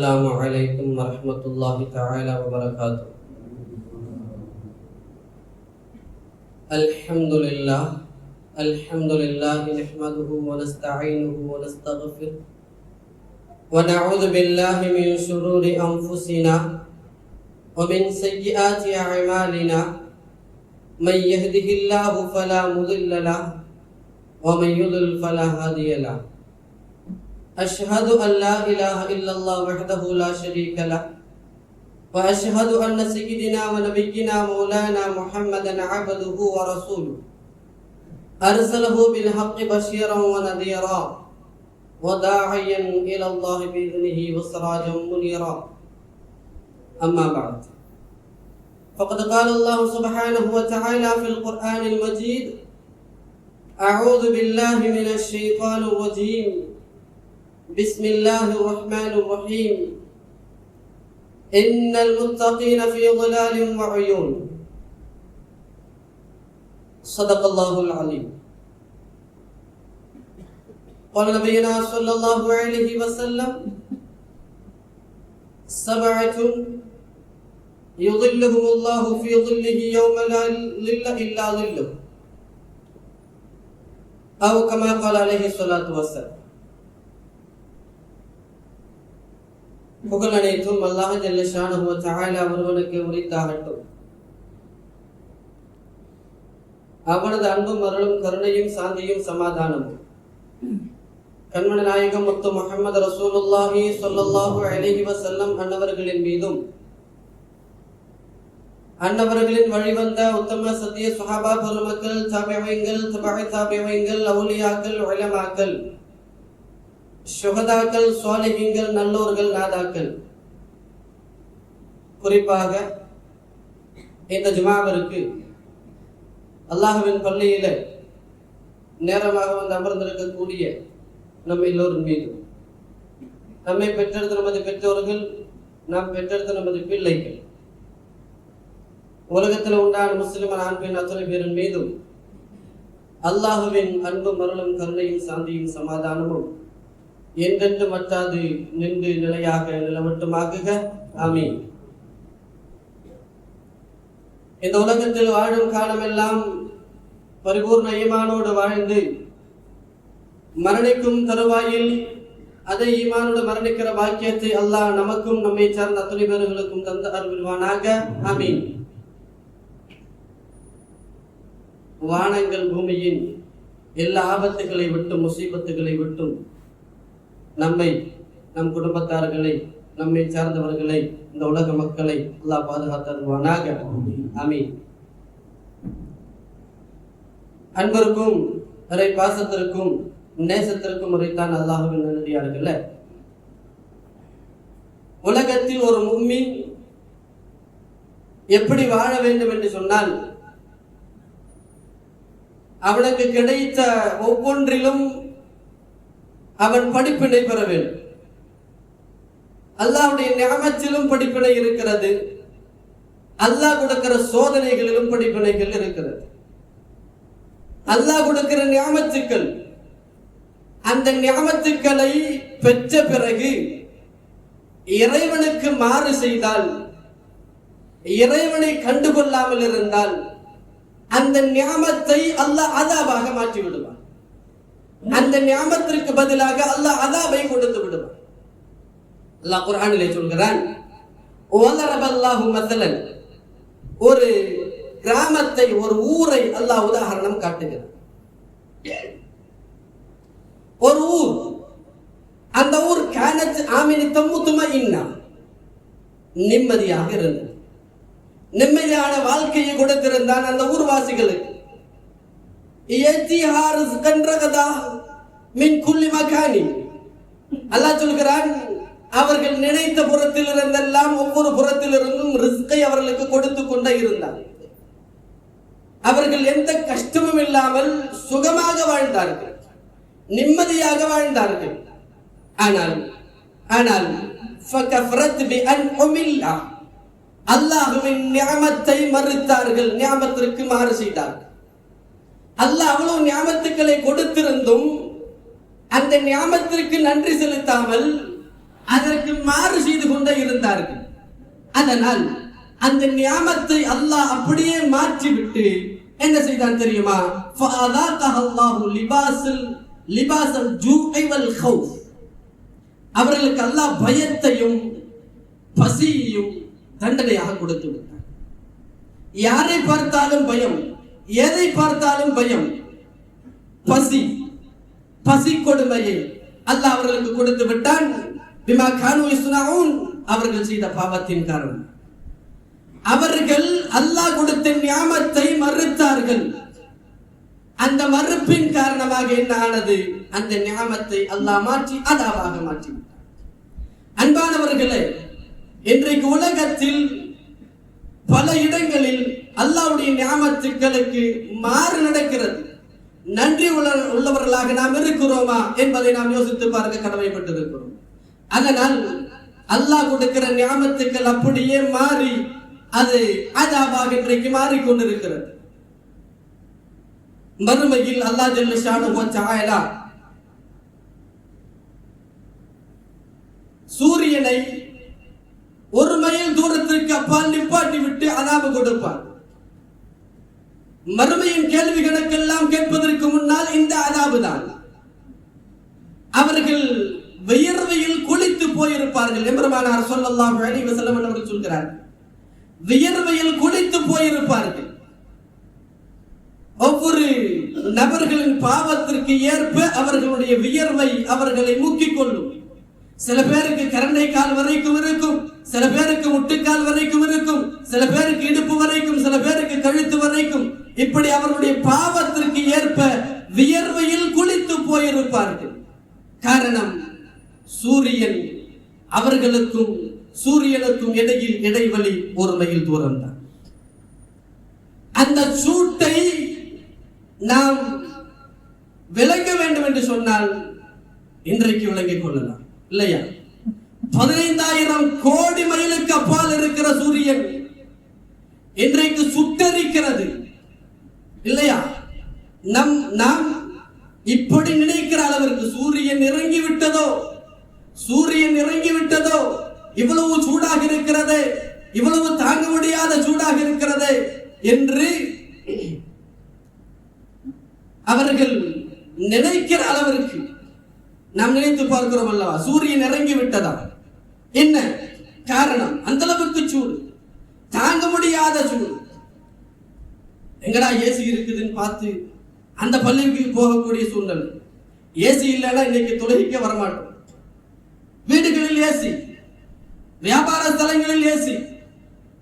السلام عليكم ورحمة الله تعالى وبركاته الحمد لله الحمد لله نحمده ونستعينه ونستغفره ونعوذ بالله من شرور أنفسنا ومن سيئات أعمالنا من يهده الله فلا مضل له، ومن يضلل فلا هادي له۔ أشهد أن لا إله إلا الله وحده لا شريك له. وأشهد أن سيدنا ونبينا مولانا محمدا عبده ورسوله. أرسله بالحق بشيرا ونذيرا وداعيا إلى الله بإذنه وسراجا منيرا. أما بعد. فقد قال الله سبحانه وتعالى في القرآن المجيد أعوذ بالله من الشيطان الرجيم. بسم الله الرحمن الرحيم. إن المتقين في ظلال وعيون. صدق الله العليم قال نبينا صلى الله عليه وسلم سبعة يظلهم الله في ظله يوم لا ظل إلا ظله. أو كما قال عليه الصلاة والسلام புகழ் அனைத்தும் அல்லாஹ் ஜல்லஷானஹு வ ஒருவனுக்கு உரித்தாகட்டும். அவனது அன்பும் அருளும் கருணையும் சாந்தியும் சமாதானமும் கண்மண நாயகம் முத்து முகமது ரசூலுல்லாஹி சொல்லல்லாஹு அலிஹி வசல்லம் அன்னவர்களின் மீதும் அன்னவர்களின் வழிவந்த உத்தம சத்திய சுஹாபா பெருமக்கள் தாபியங்கள் தபை தாபியங்கள் அவுலியாக்கள் உலமாக்கள் சுகதாக்கள் சுவாலிகங்கள் நல்லோர்கள் நாதாக்கள். குறிப்பாக இந்த ஜுமாவிற்கு அல்லாஹுவின் பள்ளியில நேரமாக வந்து அமர்ந்திருக்கக்கூடிய நம்ம எல்லோரும் மீது நம்மை பெற்றெடுத்த நமது பெற்றோர்கள் நாம் பெற்றெடுத்த நமது பிள்ளைகள். உலகத்தில் உண்டான முஸ்லிமன் ஆண் பெண் அத்தனை பேரின் மீதும் அல்லாஹுவின் அன்பும் அருளும் கருணையும் சாந்தியும் சமாதானமும் என்றென்று மற்றாது நின்று நிலையாக நிலவட்டுமாகுக ஆமீன். இந்த உலகத்தில் வாழும் காலமெல்லாம் பரிபூர்ண ஈமானோடு வாழ்ந்து மரணிக்கும் தருவாயில் அதை ஈமானோடு மரணிக்கிற பாக்கியத்தை அல்லாஹ் நமக்கும் நம்மை சார்ந்த அத்தனை பேர்களுக்கும் தந்த அருள்வானாக. ஆமீன். வானங்கள் பூமியின் எல்லா ஆபத்துகளை விட்டும் முசீபத்துகளை விட்டும் நம்மை நம் குடும்பத்தார்களை நம்மை சார்ந்தவர்களை இந்த உலக மக்களை அல்லாஹ் பாதுகாத்தருவானாக. அமீன் அன்பருக்கும் அரை பாசத்திற்கும் நேசத்திற்கும் முறைத்தான் அல்லாஹுவின் நல்லடியார்கள உலகத்தில் ஒரு மும்மின் எப்படி வாழ வேண்டும் என்று சொன்னால் அவனுக்கு கிடைத்த ஒவ்வொன்றிலும் அவன் படிப்பினை பெற வேண்டும். அல்லாவுடைய ஞாபகத்திலும் படிப்பினை இருக்கிறது. அல்லாஹ் கொடுக்கிற சோதனைகளிலும் படிப்பினைகள் இருக்கிறது. அல்லாஹ் கொடுக்கிற ஞாபகத்துக்கள் அந்த ஞாபகத்துக்களை பெற்ற பிறகு இறைவனுக்கு மாறு செய்தால் இறைவனை கண்டுகொள்ளாமல் இருந்தால் அந்த ஞாபகத்தை அல்லாஹ் அதாவாக மாற்றி விடுவான் அந்த ஞாபகத்திற்கு பதிலாக அல்லாஹ் அதாவை கொடுத்து விடுவான். அல்லாஹ் குரானிலே சொல்கிறான் ஒரு கிராமத்தை ஒரு ஊரை அல்லாஹ் உதாரணம் காட்டுகிறான். ஒரு ஊர் அந்த ஊர் கேனத் ஆமினி தம்முத்தும இன்னா நிம்மதியாக இருந்தது. நிம்மதியான வாழ்க்கையை கொடுத்திருந்தான் அந்த ஊர்வாசிகளுக்கு. மின் குல்லி மகானி அல்லாஹ் சொல்கிறான் அவர்கள் நினைத்த புறத்தில் இருந்தெல்லாம் ஒவ்வொரு புறத்தில் இருந்தும் ரிஸ்கை அவர்களுக்கு கொடுத்து கொண்டே இருந்தார் அவர்கள் எந்த கஷ்டமும் இல்லாமல் சுகமாக வாழ்ந்தார்கள் நிம்மதியாக வாழ்ந்தார்கள் ஆனால் ஆனால் ஃபகஃபரத் அல்லாஹுவின் நியமத்தை மறுத்தார்கள் நியமத்திற்கு மாறு செய்தார்கள் அல்ல அவ்வளவு ஞாபகத்துக்களை கொடுத்திருந்தும் அந்த ஞாபகத்திற்கு நன்றி செலுத்தாமல் அதற்கு மாறு செய்து கொண்டே இருந்தார்கள். அதனால் அந்த நியாமத்தை அல்லாஹ் அப்படியே மாற்றிவிட்டு என்ன செய்தான் தெரியுமா? அவர்களுக்கு அல்லாஹ் பயத்தையும் பசியையும் தண்டனையாக கொடுத்து விட்டார் யாரை பார்த்தாலும் பயம். எதை பார்த்தாலும் பயம்? பசி. பசி கொடுமையை அல்லாஹ் அவர்களுக்கு கொடுத்து விட்டான். பிமா கானு இஸ்னாவுன் அவர்கள் செய்த பாவத்தின் காரணம். அவர்கள் அல்லாஹ் கொடுத்த ஞாபத்தை மறுத்தார்கள். அந்த மறுப்பின் காரணமாக என்ன ஆனது? அந்த ஞாபத்தை அல்லாஹ் மாற்றி அதாவாக மாற்றி அன்பானவர்களே இன்றைக்கு உலகத்தில் பல இடங்களில் அல்லாவுடைய ஞாபகத்துக்களுக்கு மாறு நடக்கிறது. நன்றி உள்ள- உள்ளவர்களாக நாம் இருக்கிறோமா என்பதை நாம் யோசித்து பார்க்க கடமைப்பட்டிருக்கிறோம். அதனால் அல்லாஹ் கொடுக்கிற ஞாபகத்துக்கள் அப்படியே மாறி அது அதாபாக இன்றைக்கு மாறிக்கொண்டிருக்கிறது. மறுமையில் அல்லாஹ் ஜல்ல ஷானு சாயலா சூரியனை ஒரு மைல் தூரத்திற்கு அப்பால் நிப்பாட்டி விட்டு அதாபு கொடுப்பார் மறுமையின் கேள்வி கணக்கெல்லாம் கேட்பதற்கு முன்னால் இந்த அதாபு தான். அவர்கள் வியர்வையில் குளித்து போயிருப்பார்கள். எம்பெருமானார் சொல்லலாம் அழகி வசலம் அவர்கள் சொல்கிறார் வியர்வையில் குளித்து போயிருப்பார்கள். ஒவ்வொரு நபர்களின் பாவத்திற்கு ஏற்ப அவர்களுடைய வியர்வை அவர்களை முக்கிக் கொள்ளும். சில பேருக்கு கரண்டை கால் வரைக்கும் இருக்கும். சில பேருக்கு முட்டுக்கால் வரைக்கும் இருக்கும் சில பேருக்கு இடுப்பு வரைக்கும் சில பேருக்கு கழுத்து வரைக்கும். இப்படி அவருடைய பாவத்திற்கு ஏற்ப வியர்வையில் குளித்து போயிருப்பார்கள். காரணம் சூரியன் அவர்களுக்கும் சூரியனுக்கும் இடையில் இடைவெளி ஒரு மைல் தூரம் தான் அந்த சூட்டை நாம் விளங்க வேண்டும் என்று சொன்னால் இன்றைக்கு விளங்கிக் கொள்ளலாம் இல்லையா? பதினைந்தாயிரம் கோடி மைலுக்கு அப்பால் இருக்கிற சூரியன் இன்றைக்கு சுட்டரிக்கிறது. இல்லையா? நம் நாம் இப்படி நினைக்கிற அளவிற்கு சூரியன் இறங்கி விட்டதோ சூரியன் இறங்கி விட்டதோ இவ்வளவு சூடாக இருக்கிறது. இவ்வளவு தாங்க முடியாத சூடாக இருக்கிறது என்று அவர்கள் நினைக்கிற அளவிற்கு நாம் நினைத்து பார்க்கிறோம் அல்லவா? சூரியன் இறங்கி விட்டதா என்ன காரணம்? அந்த அளவுக்கு சூடு. தாங்க முடியாத சூடு. எங்கடா ஏசி இருக்குதுன்னு பார்த்து அந்த பள்ளிக்கு போகக்கூடிய சூழ்நிலை. ஏசி இல்லைன்னா இன்னைக்கு தொழுகைக்க வரமாட்டோம். வீடுகளில் ஏசி வியாபார ஸ்தலங்களில் ஏசி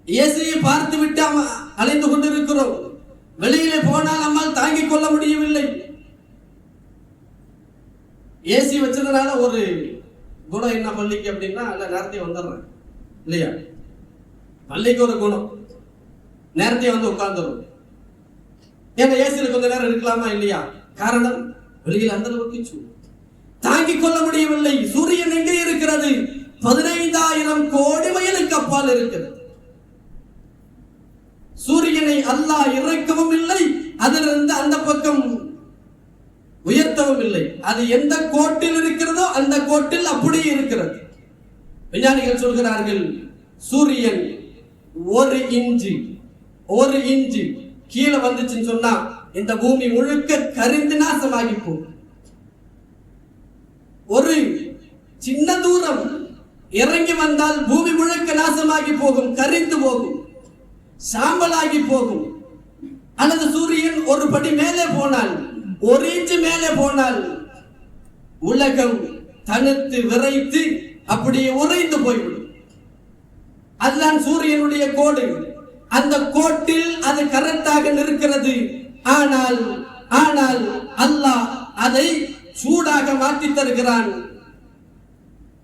ஏசியை பார்த்து விட்டு அலைந்து கொண்டிருக்கிறோம். வெளியிலே போனால் நம்மால் தாங்கிக் கொள்ள முடியவில்லை. ஏசி வச்சதுனால ஒரு குணம் என்ன பள்ளிக்கு அப்படின்னா இல்லை நேரத்தையும் வந்துடுறேன். இல்லையா? பள்ளிக்கு ஒரு குணம். நேரத்தையும் வந்து உட்கார்ந்துடும் ஏன்னா ஏசியில் கொஞ்ச நேரம் இருக்கலாமா இல்லையா? காரணம் வெளியில் அந்த அளவுக்கு தாங்கி தாங்கிக் கொள்ள முடியவில்லை. சூரியன் எங்கே இருக்கிறது? பதினைந்தாயிரம் கோடி மைலுக்கு அப்பால் இருக்கிறது. சூரியனை அல்லாஹ் இறக்கவும் இல்லை. அதிலிருந்து அந்த பக்கம் உயர்த்தவும் இல்லை. அது எந்த கோட்டில் இருக்கிறதோ அந்த கோட்டில் அப்படியே இருக்கிறது. விஞ்ஞானிகள் சொல்கிறார்கள் சூரியன் ஒரு இன்ச்சு ஒரு இன்ச்சு கீழே வந்துச்சுன்னு சொன்னா இந்த பூமி முழுக்க கரிந்து நாசமாகி போகும். ஒரு சின்ன தூரம் இறங்கி வந்தால் பூமி முழுக்க நாசமாகி போகும் கரிந்து போகும் சாம்பலாகி போகும். அல்லது சூரியன் ஒரு படி மேலே போனால் ஒரு இன்ச்சு மேலே போனால் உலகம் தனுத்து விரைத்து அப்படியே உறைந்து போய்விடும். அதுதான் சூரியனுடைய கோடு. அந்த கோட்டில் அது கரெக்டாக நிற்கிறது. ஆனால் ஆனால் அல்லாஹ் அதை சூடாக மாற்றி தருகிறான்.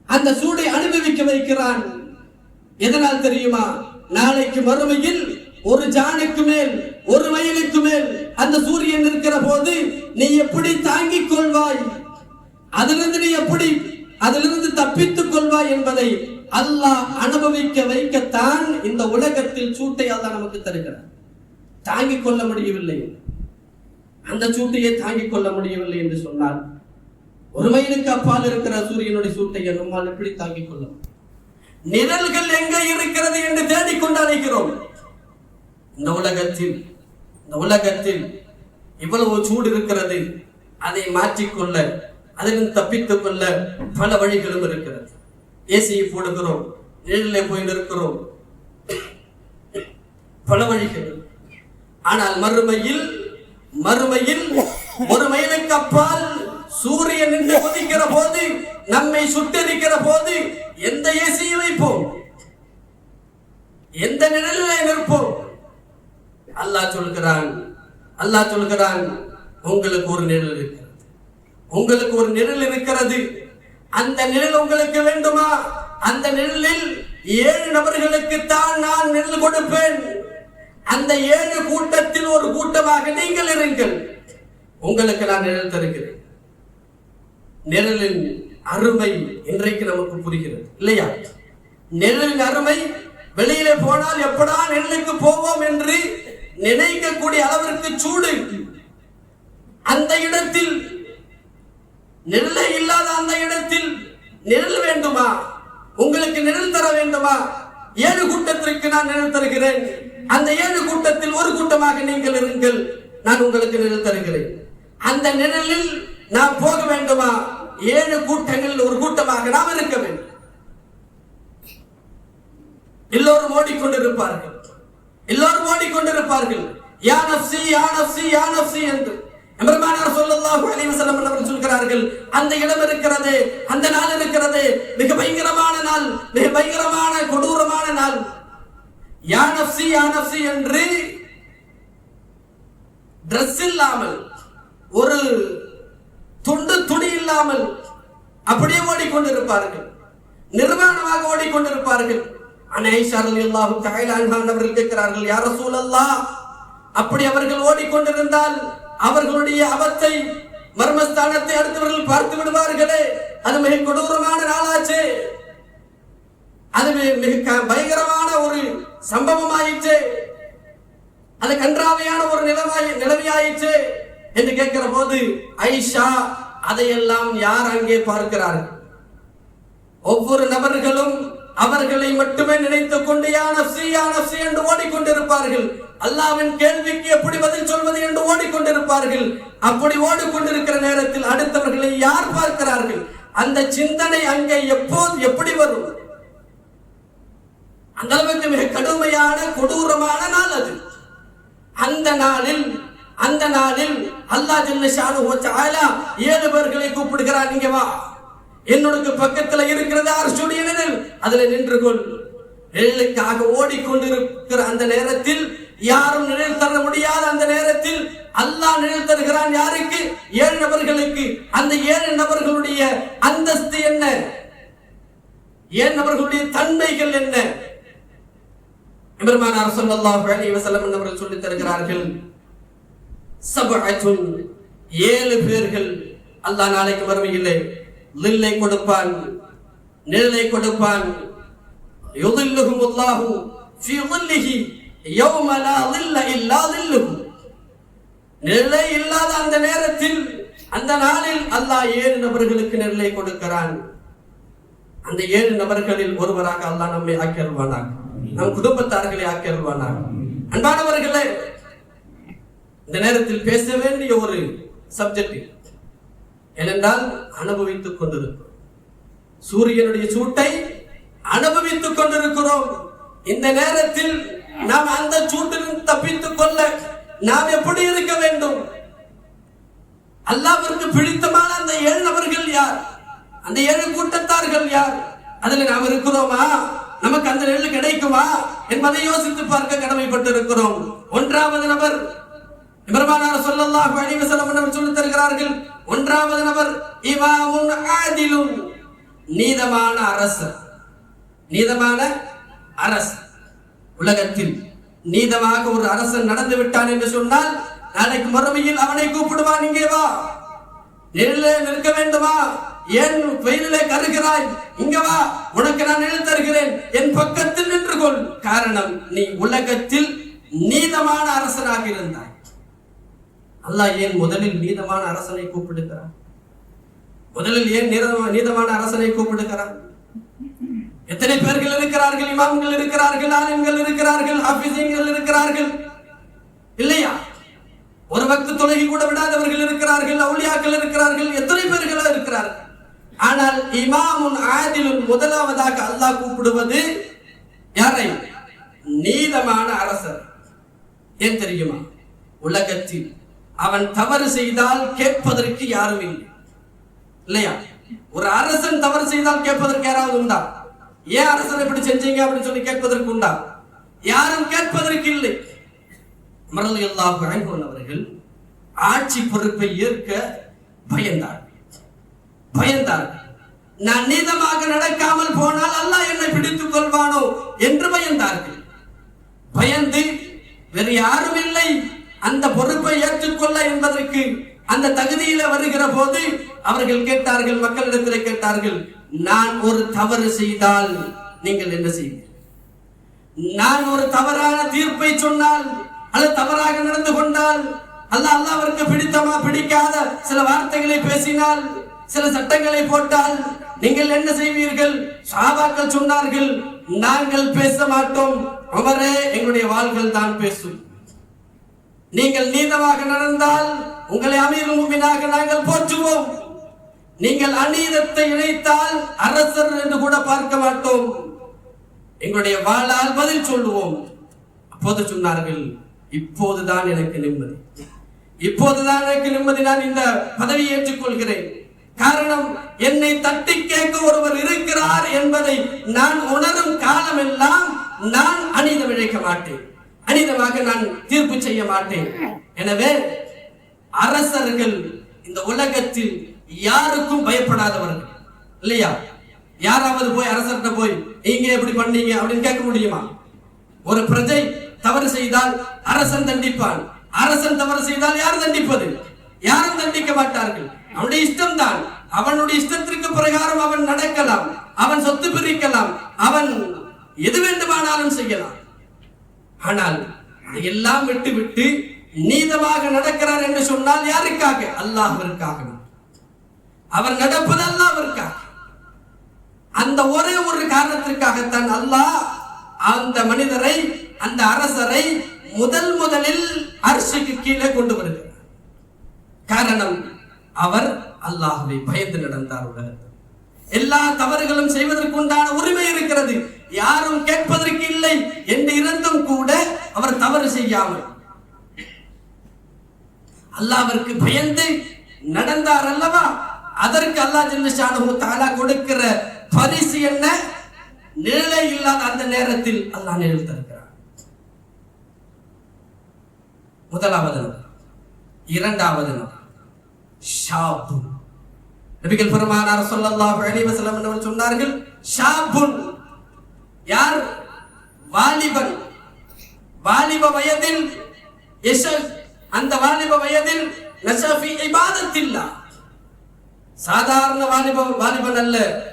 அந்த சூடை அனுபவிக்க வைக்கிறான். எதனால் தெரியுமா? நாளைக்கு மறுமையில் ஒரு ஜானுக்கு மேல் ஒரு மைலுக்கு மேல் அந்த சூரியன் இருக்கிற போது நீ எப்படி தாங்கிக் கொள்வாய்? அதிலிருந்து நீ எப்படி அதிலிருந்து தப்பித்துக் கொள்வாய் என்பதை அல்லாஹ் அனுபவிக்க வைக்கத்தான் இந்த உலகத்தில் சூட்டை அல்லாஹ் நமக்கு தருகிறார் தாங்கிக் கொள்ள முடியவில்லை. அந்த சூட்டையே தாங்கிக் கொள்ள முடியவில்லை என்று சொன்னால் ஒரு மைலுக்கு அப்பால் இருக்கிற சூரியனுடைய சூட்டை நம்மால் எப்படி தாங்கிக் கொள்ளும் நிழல்கள் எங்கே இருக்கிறது என்று தேடிக்கொண்டு அழைக்கிறோம் இந்த உலகத்தில் இந்த உலகத்தில் இவ்வளவு சூடு இருக்கிறது அதை மாற்றிக்கொள்ள அதிலும் தப்பித்துக் கொள்ள பல வழிகளும் இருக்கிறது. ஏசியை போடுகிறோம் நிழலிலே போய் நிற்கிறோம். பல வழிகள். ஆனால் மறுமையில் மறுமையில் ஒரு மைலுக்கு அப்பால் சூரியன் நின்று கொதிக்கிற போது நம்மை சுட்டரிக்கிற போது எந்த ஏசியை வைப்போம்? எந்த நிழலில் நிற்போம்? அல்லாஹ் சொல்கிறான் அல்லாஹ் சொல்கிறான் உங்களுக்கு ஒரு நிழல் இருக்கிறது. உங்களுக்கு ஒரு நிழல் இருக்கிறது. அந்த நிழல் உங்களுக்கு வேண்டுமா? அந்த நிழலில் ஏழு நபர்களுக்கு தான் நான் நிழல் கொடுப்பேன். அந்த ஏழு கூட்டத்தில் ஒரு கூட்டமாக நீங்கள் இருங்கள். உங்களுக்கு நான் நிழல் தருகிறேன். நிழலின் அருமை இன்றைக்கு நமக்கு புரிகிறது இல்லையா? நிழலின் அருமை வெளியிலே போனால் எப்படா நிழலுக்கு போவோம் என்று நினைக்கக்கூடிய அளவிற்கு சூடு. அந்த இடத்தில் நிழலை இல்லாத அந்த இடத்தில் நிழல் வேண்டுமா? உங்களுக்கு நிழல் தர வேண்டுமா? ஏழு கூட்டத்திற்கு நான் நிழல் தருகிறேன். அந்த ஏழு கூட்டத்தில் ஒரு கூட்டமாக நீங்கள் இருங்கள். நான் உங்களுக்கு நிழல் தருகிறேன். அந்த நிழலில் நான் போக வேண்டுமா? ஏழு கூட்டங்களில் ஒரு கூட்டமாக நாம் இருக்க வேண்டும். எல்லோரும் ஓடிக்கொண்டிருப்பார்கள். எல்லோரும் ஓடிக்கொண்டிருப்பார்கள். யா நப்சி யா நப்சி யா நப்சி என்று. எம்பெருமானார் சொல்லல்லாஹு அலைஹி வஸல்லம் அவர்கள் சொல்கிறார்கள் அந்த இடம் இருக்கிறது அந்த நாள் இருக்கிறது மிக பயங்கரமான நாள் மிக பயங்கரமான கொடூரமான நாள். யா நப்சி யா நப்சி என்று ட்ரெஸ் இல்லாமல் ஒரு துண்டு துணி இல்லாமல் அப்படியே ஓடிக்கொண்டிருப்பார்கள். நிர்வாணமாக ஓடிக்கொண்டிருப்பார்கள். அனைஷா ரலியல்லாஹு தஆலா அவர்கள் கேட்கிறார்கள் யா ரசூலல்லாஹ்! அப்படி அவர்கள் ஓடிக்கொண்டிருந்தால் அவர்களுடைய அவத்தை மர்மஸ்தானத்தை அடுத்தவர்கள் பார்த்து விடுவார்களே. அது மிக கொடூரமான நாளாச்சு. அது மிக- பயங்கரமான ஒரு சம்பவம் ஆயிடுச்சு அது கன்றாவையான ஒரு நிலவாய் நிலைமையாயிற்று என்று கேட்கிற போது ஐஷா அதையெல்லாம் யார் அங்கே பார்க்கிறார்கள்? ஒவ்வொரு நபர்களும் அவர்களை மட்டுமே நினைத்துக் கொண்டு யா நஃப்ஸி என்று ஓடிக்கொண்டிருப்பார்கள். அல்லாவின் கேள்விக்கு எப்படி பதில் சொல்வது என்று ஓடிக்கொண்டிருப்பார்கள். அப்படி ஓடிக்கொண்டிருக்கிற நேரத்தில் அடுத்தவர்களை யார் பார்க்கிறார்கள்? அந்த சிந்தனை அங்கே எப்போது எப்படி வரும்? அந்த அளவுக்கு மிக கடுமையான கொடூரமான நாள் அது. அந்த நாளில் அந்த நாளில் அல்லாஹ் ஜல்ல ஷானுஹு ஏழு பேர்களை கூப்பிடுகிறார். நீங்க வா. என்னுடைய பக்கத்துல இருக்கிறது அரசுடைய நிழல் அதுல நின்று கொள். நிழலுக்காக ஓடிக்கொண்டிருக்கிற அந்த நேரத்தில் யாரும் நிழல் தர முடியாத அந்த நேரத்தில் அல்லாஹ் நிழல் தருகிறான் யாருக்கு? ஏழு நபர்களுக்கு. அந்த ஏழு நபர்களுடைய அந்தஸ்து என்ன? ஏழு நபர்களுடைய தன்மைகள் என்ன? பெருமானார் ஸல்லல்லாஹு அலைஹி வஸல்லம் அவர்கள் சொல்லித் தருகிறார்கள் சபஅத்துன் ஏழு பேர்கள் அல்லாஹ் நாளைக்கு மறுமையிலே லில்லை கொடுப்பான் நிழலை கொடுப்பான் யுதில்லுஹும் அல்லாஹு ஃபீ லில்லிஹி யௌம லா லில்ல இல்லா லில்லுஹு நிழலை இல்லாத அந்த நேரத்தில் அந்த நாளில் அல்லாஹ் ஏழு நபர்களுக்கு நிழலை கொடுக்கிறான் அந்த ஏழு நபர்களில் ஒருவராக அல்லாஹ் நம்மை ஆக்கியல்வானாக நம் குடும்பத்தார்களை ஆக்கியல்வானாக அன்பானவர்களே இந்த நேரத்தில் பேச வேண்டிய ஒரு சப்ஜெக்ட் ஏனென்றால் அனுபவித்துக் கொண்டிருக்கிறோம். சூரியனுடைய சூட்டை அனுபவித்துக் கொண்டிருக்கிறோம். இந்த நேரத்தில் நாம் அந்த சூட்டிலிருந்து தப்பித்துக் கொள்ள நாம் எப்படி இருக்க வேண்டும்? அல்லாவிற்கு பிடித்தமான அந்த ஏழு நபர்கள் யார்? அந்த ஏழு கூட்டத்தார்கள் யார்? அதில் நாம் இருக்கிறோமா? நமக்கு அந்த நெல் கிடைக்குமா? என்பதை யோசித்து பார்க்க கடமைப்பட்டு இருக்கிறோம் ஒன்றாவது நபர் பெருமானார் ஸல்லல்லாஹு அலைஹி வஸல்லம் சொல்லித் தருகிறார்கள் ஒன்றாவது நபர் இமாமுன் ஆதிலும் நீதமான அரசர். நீதமான அரசர். உலகத்தில் நீதமாக ஒரு அரசன் நடந்து விட்டான் என்று சொன்னால் நாளைக்கு மறுமையில் அவனை கூப்பிடுவான் இங்கே வா. நெல்லே நிற்க வேண்டுமா? ஏன் வெயிலே கருகிறாய். இங்க வா. உனக்கு நான் நிழல் தருகிறேன். என் பக்கத்தில் நின்று கொள். காரணம் நீ உலகத்தில் நீதமான அரசனாக இருந்தாய். அல்லாஹ் ஏன் முதலில் நீதமான அரசனை கூப்பிடுகிறான்? முதலில் ஏன் நீதமா- நீதமான அரசனை கூப்பிடுகிறான்? எத்தனை பேர்கள் இருக்கிறார்கள்? இமாம்கள் இருக்கிறார்கள் ஆலிம்கள் இருக்கிறார்கள் ஹாஃபிசிங்கள் இருக்கிறார்கள். இல்லையா? ஒரு பக்து தொலைகி கூட விடாதவர்கள் இருக்கிறார்கள் அவுளியாக்கள் இருக்கிறார்கள் எத்தனை பேர்கள் இருக்கிறார்கள்? ஆனால் இமாமுன் ஆதிலும் முதலாவதாக அல்லாஹ் கூப்பிடுவது யாரை? நீதமான அரசர். ஏன் தெரியுமா? உலகத்தில் அவன் தவறு செய்தால் கேட்பதற்கு யாரும் இல்லை. இல்லையா? ஒரு அரசன் தவறு செய்தால் கேட்பதற்கு யாராவது உண்டா? ஏன் அரசன் எப்படி செஞ்சீங்க அப்படின்னு சொல்லி கேட்பதற்கு உண்டா? யாரும் கேட்பதற்கு இல்லை. அமரல் எல்லா அவர்கள் ஆட்சி பொறுப்பை ஏற்க பயந்தார். பயந்தார். நான் நீதமாக நடக்காமல் போனால் அல்லாஹ் என்னை பிடித்துக் கொள்வானோ என்று பயந்தார்கள். பயந்து வேறு யாரும் இல்லை. அந்த பொறுப்பை ஏற்றுக்கொள்ள என்பதற்கு அந்த தகுதியில வருகிற போது அவர்கள் கேட்டார்கள் மக்களிடத்தில் கேட்டார்கள் நான் ஒரு தவறு செய்தால் நீங்கள் என்ன செய்வீர்கள்? நான் ஒரு தவறான தீர்ப்பை சொன்னால் அல்லது தவறாக நடந்து கொண்டால் அல்ல அல்லாவிற்கு பிடித்தமா பிடிக்காத சில வார்த்தைகளை பேசினால் சில சட்டங்களை போட்டால் நீங்கள் என்ன செய்வீர்கள்? சாபாக்கள் சொன்னார்கள் நாங்கள் பேச மாட்டோம் அவரே எங்களுடைய வாள்கள் தான் பேசும். நீங்கள் நீதமாக நடந்தால் உங்களை அமீர் முமினாக நாங்கள் போற்றுவோம். நீங்கள் அநீதத்தை இணைத்தால் அரசர் என்று கூட பார்க்க மாட்டோம். எங்களுடைய வாழால் பதில் சொல்லுவோம். அப்போது சொன்னார்கள் இப்போதுதான் எனக்கு நிம்மதி. இப்போதுதான் எனக்கு நிம்மதி. நான் இந்த பதவியை ஏற்றுக்கொள்கிறேன். காரணம் என்னை தட்டி கேட்க ஒருவர் இருக்கிறார் என்பதை நான் உணரும் காலமெல்லாம் நான் அநீதம் இழைக்க மாட்டேன். அனிதமாக நான் தீர்ப்பு செய்ய மாட்டேன். எனவே அரசர்கள் இந்த உலகத்தில் யாருக்கும் பயப்படாதவர்கள். இல்லையா? யாராவது போய் அரசர்கிட்ட போய் நீங்க எப்படி பண்ணீங்க அப்படின்னு கேட்க முடியுமா? ஒரு பிரஜை தவறு செய்தால் அரசன் தண்டிப்பான். அரசன் தவறு செய்தால் யார் தண்டிப்பது? யாரும் தண்டிக்க மாட்டார்கள். அவனுடைய இஷ்டம் தான் அவனுடைய இஷ்டத்திற்கு பிரகாரம் அவன் நடக்கலாம். அவன் சொத்து பிரிக்கலாம். அவன் எது வேண்டுமானாலும் செய்யலாம். ஆனால் எல்லாம் விட்டு விட்டு நீதமாக நடக்கிறார் என்று சொன்னால் யாருக்காக? அல்லாஹிற்காக அவர் நடப்பது அல்லாவிற்காக அந்த ஒரே ஒரு காரணத்திற்காகத்தான் அல்லாஹ் அந்த மனிதரை அந்த அரசரை முதல் முதலில் அரிசிக்கு கீழே கொண்டு வருகிறார். காரணம் அவர் அல்லாஹுவை பயந்து நடந்தார் உலகத்தில். எல்லா தவறுகளும் செய்வதற்குண்டான உரிமை இருக்கிறது. யாரும் கேட்பதற்கு இல்லை என்று இருந்தும் கூட அவர் தவறு செய்யாமல். அல்லாவிற்கு பயந்து நடந்தார் அல்லவா? அதற்கு அல்லாஹ் ஜல்லுஷானு தாலா கொடுக்கிற பரிசு என்ன? நிழலை இல்லாத அந்த நேரத்தில் அல்லாஹ் நிழல் தருகிறார். முதலாவது நாள் இரண்டாவது நாள் ஷாபு. நபிகள் பெருமானார் சொல்லல்லாஹு அலைஹி வஸல்லம் அவர்கள் சொன்னார்கள் ஷாபுன் யார்? வாலிபன் வாலிப வயதில் யஷ- அந்த வாலிப வயதில் நஷஃபி இபாதத்தில்லா. சாதாரண வாலிப வாலிபன் அல்ல.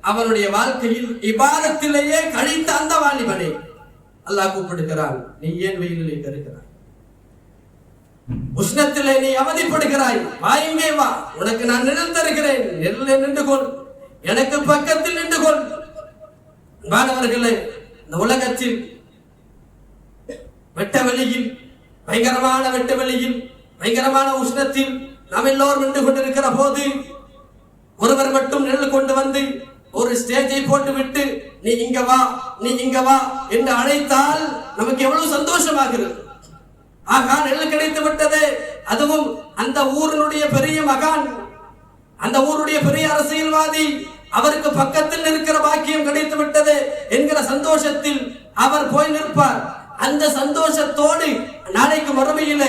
அவனுடைய வாழ்க்கையில் இபாதத்திலேயே கழித்த அந்த வாலிபனை. அல்லாஹ் கூப்பிடுகிறான் நீ ஏன் வெயிலில் கருகிறாய் உஷ்ணத்திலே நீ அவதிப்படுகிறாய். வா இங்கே வா. உனக்கு நான் நிழல் தருகிறேன். நிழலில் நின்று கொள் எனக்கு பக்கத்தில் நின்று கொள் அன்பானவர்களே இந்த உலகத்தில் வெட்ட வெளியில் பயங்கரமான வெட்ட வெளியில் பயங்கரமான உஷ்ணத்தில் நாம் எல்லோரும் நின்று கொண்டிருக்கிற போது ஒருவர் மட்டும் நிழல் கொண்டு வந்து ஒரு ஸ்டேஜை போட்டு விட்டு நீ இங்க வா நீ இங்க வா என்று அழைத்தால் நமக்கு எவ்வளவு சந்தோஷமாகிறது. ஆகா நெல் கிடைத்து விட்டது. அதுவும் அந்த ஊரினுடைய பெரிய மகான் அந்த ஊருடைய பெரிய அரசியல்வாதி அவருக்கு பக்கத்தில் இருக்கிற பாக்கியம் கிடைத்து விட்டது என்கிற சந்தோஷத்தில் அவர் போய் நிற்பார். அந்த சந்தோஷத்தோடு நாளைக்கு மறுமையில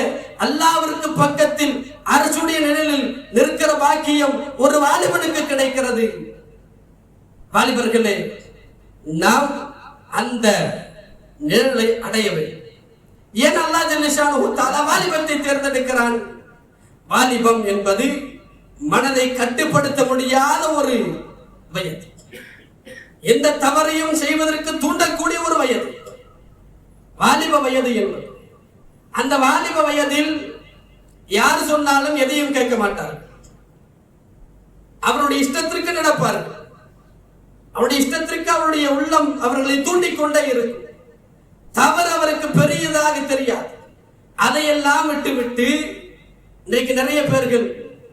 அல்லாவிற்கு பக்கத்தில் அரசுடைய நிழலில் நிற்கிற பாக்கியம் ஒரு வாலிபனுக்கு கிடைக்கிறது. வாலிபர்களே நாம் அந்த நிழலை அடையவே ஏன் அல்லா ஜல்லிஷானு தாலா வாலிபத்தை தேர்ந்தெடுக்கிறான்? வாலிபம் என்பது மனதை கட்டுப்படுத்த முடியாத ஒரு வயது. எந்த தவறையும் செய்வதற்கு தூண்டக்கூடிய ஒரு வயது. வாலிப வயது என்பது. அந்த வாலிப வயதில் யார் சொன்னாலும் எதையும் கேட்க மாட்டார்கள் அவருடைய இஷ்டத்திற்கு நடப்பார்கள் அவருடைய இஷ்டத்திற்கு அவருடைய உள்ளம் அவர்களை தூண்டிக்கொண்டே இருக்கும். தவறு அவருக்கு பெரியதாக தெரியாது. அதையெல்லாம் விட்டு விட்டு இன்னைக்கு நிறைய பேர்கள்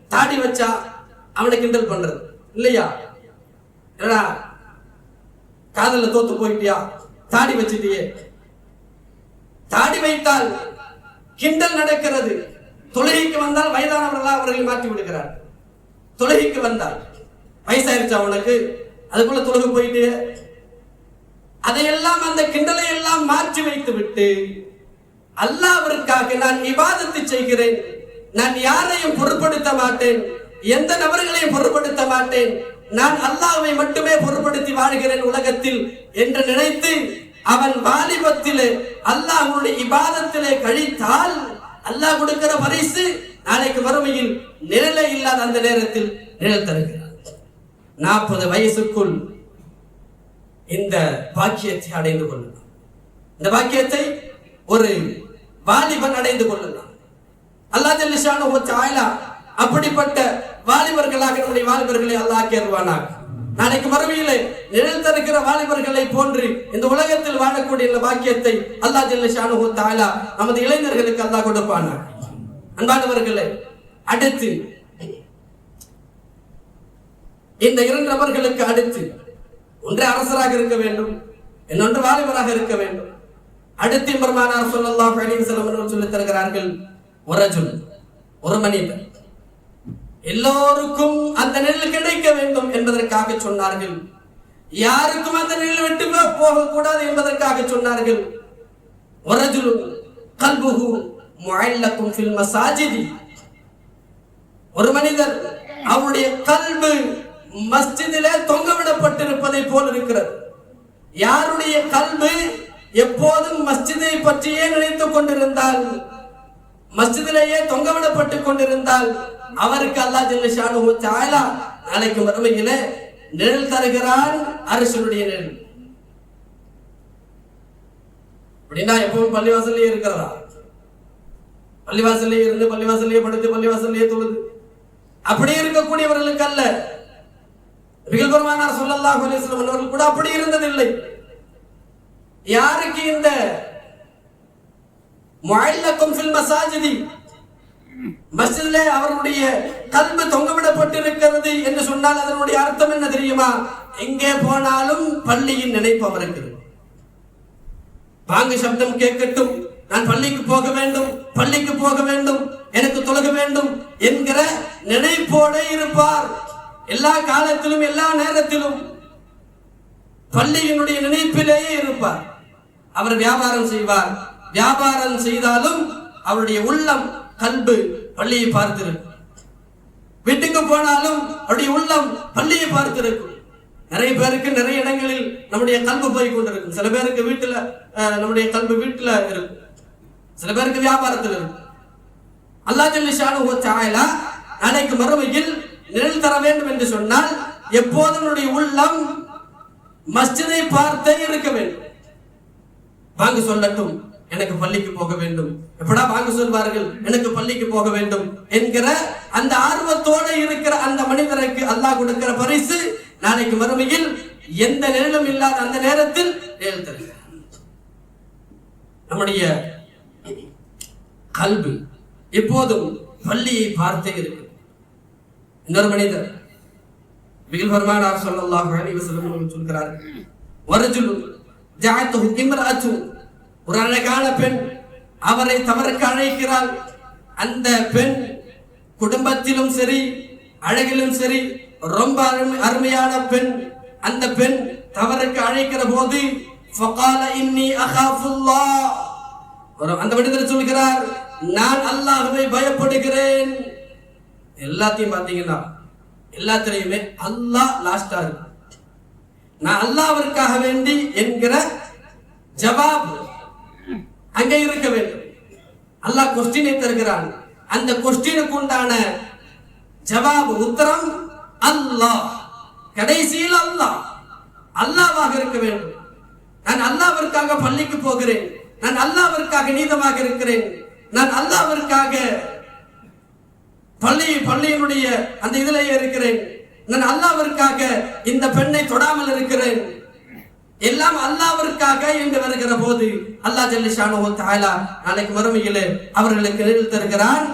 தாடி வச்சா அவனை கிண்டல் பண்றது. இல்லையா? என்னடா காதல தோத்து போயிட்டியா? தாடி வச்சிட்டியே. தாடி வைத்தால் கிண்டல் நடக்கிறது. தொழுகைக்கு வந்தால் வயதானவர்களாக அவர்களை மாற்றி விடுகிறார். தொழுகைக்கு வந்தால். வயசாயிருச்சா உனக்கு? அதுக்குள்ள தொழுகு போயிட்டு. அதையெல்லாம் அந்த கிண்டலை எல்லாம் மாற்றி வைத்து விட்டு அல்லாவிற்காக நான் இபாதத்தை செய்கிறேன். நான் யாரையும் பொருட்படுத்த மாட்டேன். எந்த நபர்களையும் பொருட்படுத்த மாட்டேன்? நான் அல்லாஹ்வை மட்டுமே பொருட்படுத்தி வாழ்கிறேன் உலகத்தில் என்று நினைத்து அவன் வாலிபத்திலே அல்லாஹ்வுடைய இபாதத்திலே கழித்தால் அல்லாஹ் கொடுக்கிற பரிசு நாளைக்கு வறுமையில் நிழலே இல்லாத அந்த நேரத்தில் நிழல் தருகிறார் நாற்பது வயசுக்குள் இந்த பாக்கியத்தை அடைந்து கொள்ளலாம். இந்த பாக்கியத்தை ஒரு வாலிபன் அடைந்து கொள்ளலாம். அல்லாஹ் ஜல்லிஷானு ஆயலா அப்படிப்பட்ட வாலிபர்களாக நம்முடைய வாலிபர்களை அல்லாஹ் கேள்வானாக நாளைக்கு மறுமையிலே நிழல் தருகிற வாலிபர்களை போன்று இந்த உலகத்தில் வாழக்கூடிய இந்த பாக்கியத்தை அல்லாஹ் ஜல்லிஷானு தாலா நமது இளைஞர்களுக்கு அல்லாஹ் கொடுப்பானாக. அன்பானவர்களே அடுத்து இந்த இரண்டு நபர்களுக்கு அடுத்து ஒன்று அரசராக இருக்க வேண்டும் இன்னொன்று வாலிபராக இருக்க வேண்டும். அடுத்து பெருமானார் சொல்லலாம் சொல்லித் தருகிறார்கள் ஒரஜுல் ஒரு மனிதன் எல்லோருக்கும் அந்த நெல் கிடைக்க வேண்டும் என்பதற்காக சொன்னார்கள். யாருக்கும் அந்த நெல் விட்டு போக கூடாது என்பதற்காக சொன்னார்கள். ஒரஜுல் ஃபில் மசாஜிதி. ஒரு மனிதர் அவருடைய கல்பு மஸ்ஜிதிலே தொங்கவிடப்பட்டிருப்பதை போல் இருக்கிறது. யாருடைய கல்பு எப்போதும் மஸ்ஜிதை பற்றியே நினைத்துக் கொண்டிருந்தால் மஸ்ஜிதிலேயே தொங்கவிடப்பட்டுக் கொண்டிருந்தால் அவருக்கு அல்லா ஜல்லஷானு தாயலா நாளைக்கு மறுமையிலே நிழல் தருகிறான் அரசனுடைய நிழல். அப்படின்னா எப்பவும் பள்ளிவாசல்லே இருக்கிறதா? பள்ளிவாசல்லே இருந்து பள்ளிவாசல்லே படுத்து பள்ளிவாசல்லே தொழுது. அப்படி இருக்கக்கூடியவர்களுக்கு அல்ல. நபிகள் பெருமானார் ஸல்லல்லாஹு அவர்கள் கூட அப்படி இருந்ததில்லை. யாருக்கு இந்த முஅல்லக்கும் ஃபில் மசாஜிதி மஸ்ஜிதிலே அவருடைய கல்வி தொங்கவிடப்பட்டிருக்கிறது என்று சொன்னால் அதனுடைய அர்த்தம் என்ன தெரியுமா? எங்கே போனாலும் பள்ளியின் நினைப்பு அவருக்கு. பாங்கு சப்தம் கேட்கட்டும். நான் பள்ளிக்கு போக வேண்டும் பள்ளிக்கு போக வேண்டும் எனக்கு தொழுக வேண்டும் என்கிற நினைப்போட இருப்பார். எல்லா காலத்திலும் எல்லா நேரத்திலும் பள்ளியினுடைய நினைப்பிலேயே இருப்பார். அவர் வியாபாரம் செய்வார். வியாபாரம் செய்தாலும் அவருடைய உள்ளம் கல்பு பள்ளியை பார்த்திருக்கும். வீட்டுக்கு போனாலும் அவருடைய உள்ளம் பள்ளியை பார்த்திருக்கும். நிறைய பேருக்கு நிறைய இடங்களில் நம்முடைய கல்வி போய் கொண்டிருக்கும் சில பேருக்கு வீட்டுல நம்முடைய கல்வி வீட்டுல இருக்கும். சில பேருக்கு வியாபாரத்தில் இருக்கும். அல்லாஹ் ஜல்லிஷானு நாளைக்கு மறுமையில் நிழல் தர வேண்டும் என்று சொன்னால் எப்போதும் நம்முடைய உள்ளம் மஸ்ஜிதை பார்த்தே இருக்க வேண்டும். வாங்க சொல்லட்டும். எனக்கு பள்ளிக்கு போக வேண்டும். எப்படா வாங்க சொல்வார்கள்? எனக்கு பள்ளிக்கு போக வேண்டும் என்கிற அந்த ஆர்வத்தோட இருக்கிற அந்த மனிதருக்கு அல்லாஹ் கொடுக்கிற பரிசு நாளைக்கு வறுமையில் எந்த நிழலும் இல்லாத அந்த நேரத்தில் நிழல் தருகிறார். நம்முடைய கல்வி எப்போதும் பள்ளியை பார்த்தே இருக்கு இன்னொரு மனிதர் பிகில் பெருமானார் சொல்லல்லாஹ் சொல்கிறார் வஸல்லம் சொல்கிறார்கள் வரஜுல் ஒரு அழகான பெண் அவரை தவறுக்கு அழைக்கிறாள். அந்த பெண் குடும்பத்திலும் சரி அழகிலும் சரி ரொம்ப அருமை- அருமையான பெண். அந்த பெண் தவறுக்கு அழைக்கிற போது இன்னி ஒரு அந்த மனிதர் சொல்கிறார் நான் அல்லாஹுவை பயப்படுகிறேன். எல்லாத்தையும் பார்த்தீங்கன்னா எல்லாத்திலையுமே அல்லாஹ் லாஸ்டா இருக்கு. நான் அல்லாவிற்காக வேண்டி என்கிற ஜவாப் அங்கே இருக்க வேண்டும். அல்லாஹ் கொஸ்டினை தருகிறான். அந்த கொஸ்டினுக்கு உண்டான ஜவாப் உத்தரம் அல்லாஹ். கடைசியில் அல்லாஹ். அல்லாஹ்வாக இருக்க வேண்டும். நான் அல்லாவிற்காக பள்ளிக்கு போகிறேன். நான் அல்லாவிற்காக நீதமாக இருக்கிறேன். நான் அல்லாவிற்காக பள்ளி பள்ளியினுடைய அந்த இதிலேயே இருக்கிறேன். நான் அல்லாவிற்காக இந்த பெண்ணை தொடாமல் இருக்கிறேன். எல்லாம் அல்லாவிற்காக என்று வருகிற போது அல்லாஹ் ஜல்லிஷானோ தாயலா நாளைக்கு மறுமையிலே அவர்களுக்கு நிழல் தருகிறான்.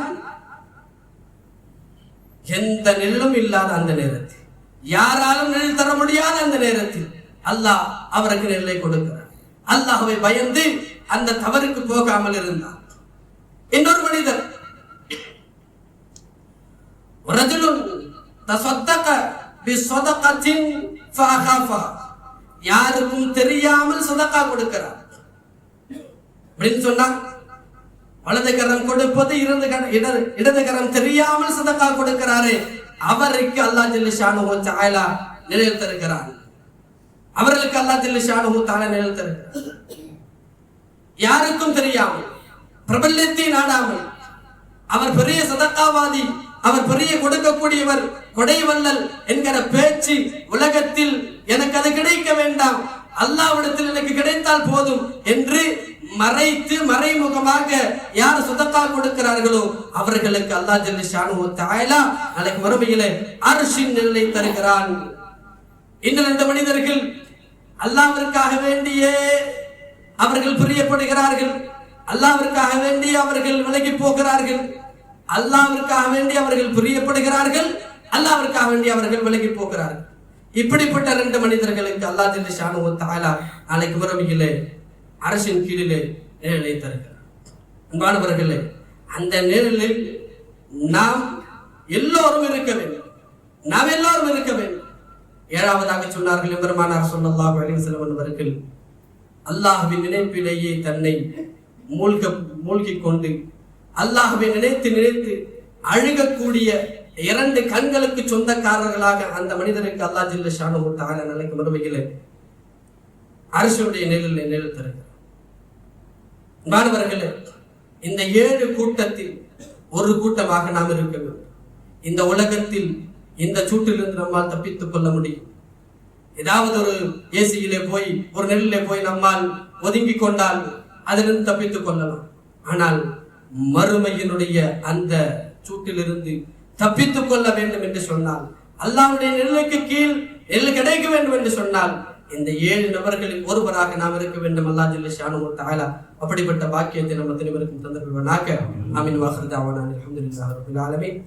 எந்த நிழலும் இல்லாத அந்த நேரத்தில் யாராலும் நிழல் தர முடியாத அந்த நேரத்தில் அல்லாஹ் அவருக்கு நிழலை கொடுக்கிறார் அல்லாஹுவை பயந்து அந்த தவறுக்கு போகாமல் இருந்தார் இன்னொரு மனிதர் ரஜுலுன் தசத்தக யாருக்கும் தெரியாமல் சதக்கா கொடுக்கிறார். அப்படின்னு சொன்னா வலது கரம் கொடுப்பது இடது இடது கரம் தெரியாமல் சதக்கா கொடுக்கிறாரு. அவருக்கு அல்லாஹ் ஜில்லு ஷானு தாயலா நிலைத்திருக்கிறார் அவர்களுக்கு அல்லாஹ் ஜில்லு ஷானு தஆலா நிலைத்திருக்கிறார் யாருக்கும் தெரியாமல் பிரபல்யத்தை நாடாமல் அவர் பெரிய சதக்காவாதி அவர் பெரிய கொடுக்கக்கூடியவர் கொடைவள்ளல் என்கிற பேச்சு உலகத்தில் எனக்கு அது கிடைக்க வேண்டாம். அல்லாவிடத்தில் எனக்கு கிடைத்தால் போதும் என்று மறைத்து மறைமுகமாக யார் சுதக்கா கொடுக்கிறார்களோ அவர்களுக்கு அல்லாஹ் ஜல்லி ஷானு தாயலா நாளைக்கு மறுமையில அரிசின் நிலை தருகிறான். இன்னும் இந்த மனிதர்கள் அல்லாவிற்காக வேண்டியே அவர்கள் புரியப்படுகிறார்கள். அல்லாவிற்காக வேண்டிய அவர்கள் விலகி போகிறார்கள். அல்லாவிற்காக வேண்டி அவர்கள் பிரியப்படுகிறார்கள் அல்லாவிற்காக வேண்டி அவர்கள் விலகி போகிறார்கள். இப்படிப்பட்ட ரெண்டு மனிதர்களுக்கு அல்லாஹ் ஜல்லி ஷானு தாலா நாளைக்கு உறவுகளே அரசின் கீழிலே நிழலை தருகிறார். அன்பானவர்களே அந்த நிழலில் நாம் எல்லோரும் இருக்க வேண்டும். நாம் எல்லோரும் இருக்க வேண்டும். ஏழாவதாக சொன்னார்கள் எம்பெருமானார் சொல்லல்லாஹு அலைஹி வஸல்லம் அவர்கள் அல்லாஹ்வின் நினைப்பிலேயே தன்னை மூழ்க மூழ்கிக் கொண்டு அல்லாஹுவை நினைத்து நினைத்து அழுகக்கூடிய இரண்டு கண்களுக்கு சொந்தக்காரர்களாக அந்த மனிதருக்கு அல்லாஹ் ஜில்ல ஷானு தான நிலைக்கு மறுமையில் அரசுடைய நிழலில் நிழல் மாணவர்களே இந்த ஏழு கூட்டத்தில் ஒரு கூட்டமாக நாம் இருக்க வேண்டும். இந்த உலகத்தில் இந்த சூட்டிலிருந்து நம்மால் தப்பித்துக் கொள்ள முடியும். ஏதாவது ஒரு ஏசியிலே போய் ஒரு நெல்லிலே போய் நம்மால் ஒதுங்கி கொண்டால் அதிலிருந்து தப்பித்துக் கொள்ளலாம். ஆனால் மறுமையினுடைய அந்த சூட்டிலிருந்து தப்பித்துக் கொள்ள வேண்டும் என்று சொன்னால் அல்லாவுடைய நிலைக்கு கீழ் எல்லை கிடைக்க வேண்டும் என்று சொன்னால் இந்த ஏழு நபர்களில் ஒருவராக நாம் இருக்க வேண்டும். அல்லா ஜில்லி ஷானு தாயலா அப்படிப்பட்ட பாக்கியத்தை நம்ம திருவருக்கும் தந்திருவானாக அமீன் வாஹர் தாவான. அலமதுல்லாஹ் ரபில் ஆலமீன்.